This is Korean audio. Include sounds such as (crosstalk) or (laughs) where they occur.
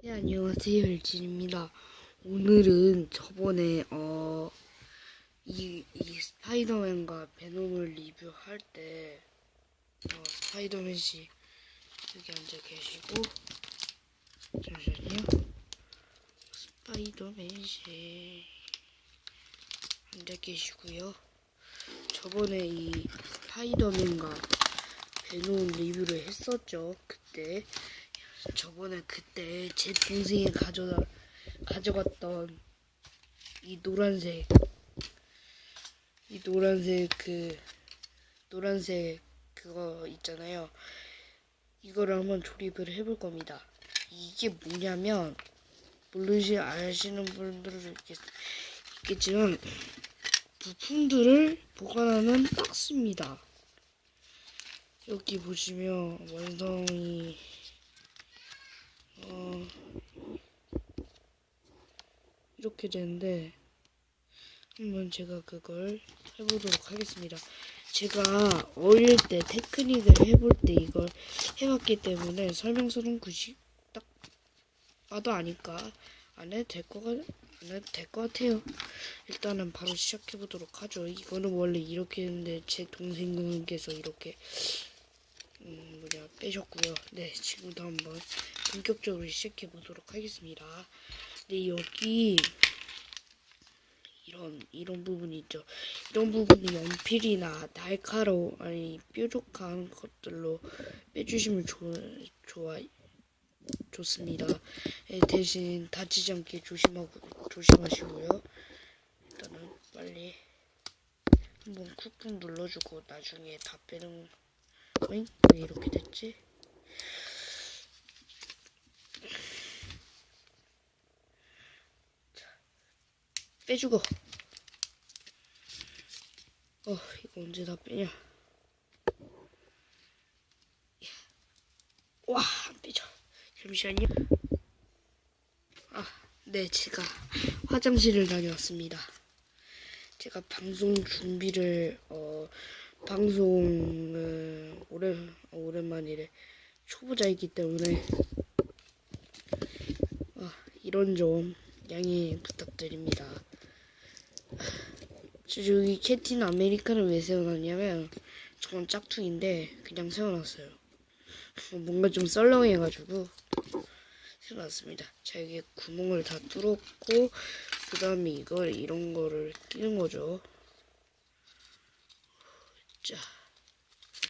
네, 안녕하세요. 일진입니다. 오늘은 저번에, 어, 이, 이 스파이더맨과 베놈을 리뷰할 때, 어, 스파이더맨 씨 여기 앉아 계시고, 잠시만요. 스파이더맨 씨 앉아 계시고요. 저번에 이 스파이더맨과 베놈 리뷰를 했었죠. 그때. 저번에 그때 제 동생이 가져다 가져갔던 이 노란색 이 노란색 그 노란색 그거 있잖아요. 이거를 한번 조립을 해볼 겁니다. 이게 뭐냐면 모르시 아시는 분들은 있겠, 있겠지만 부품들을 보관하는 박스입니다. 여기 보시면 완성이 어, 이렇게 되는데 한번 제가 그걸 해보도록 하겠습니다. 제가 어릴 때 테크닉을 해볼 때 이걸 해봤기 때문에 설명서는 굳이 딱 봐도 아니까 안 해도 될 거가 안 해도 될 것 같아요. 일단은 바로 시작해 보도록 하죠. 이거는 원래 이렇게 했는데 제 동생분께서 이렇게 음, 뭐냐 빼셨고요. 네, 지금부터 한번 본격적으로 시작해 보도록 하겠습니다. 네, 여기 이런 이런 부분이 있죠. 이런 부분이 연필이나 날카로운 아니 뾰족한 것들로 빼주시면 좋, 좋아 좋습니다. 예, 대신 다치지 않게 조심하고 조심하시고요. 일단은 빨리 한번 쿡쿡 눌러주고 나중에 다 빼는 어잉? 왜 이렇게 됐지? 빼주고. 어, 이거 언제 다 빼냐? 와, 안 빼져. 잠시만요. 아, 네, 제가 화장실을 다녀왔습니다. 제가 방송 준비를 어 방송을 오래 오랜만이래 초보자이기 때문에 어, 이런 점 양해 부탁드립니다. 저 여기 캡틴 아메리카를 왜 세워놨냐면 저건 짝퉁인데 그냥 세워놨어요. 어, (laughs) 뭔가 좀 썰렁해가지고 세워놨습니다. 자 여기 구멍을 다 뚫었고 그 다음에 이걸 이런 거를 끼는 거죠. 자.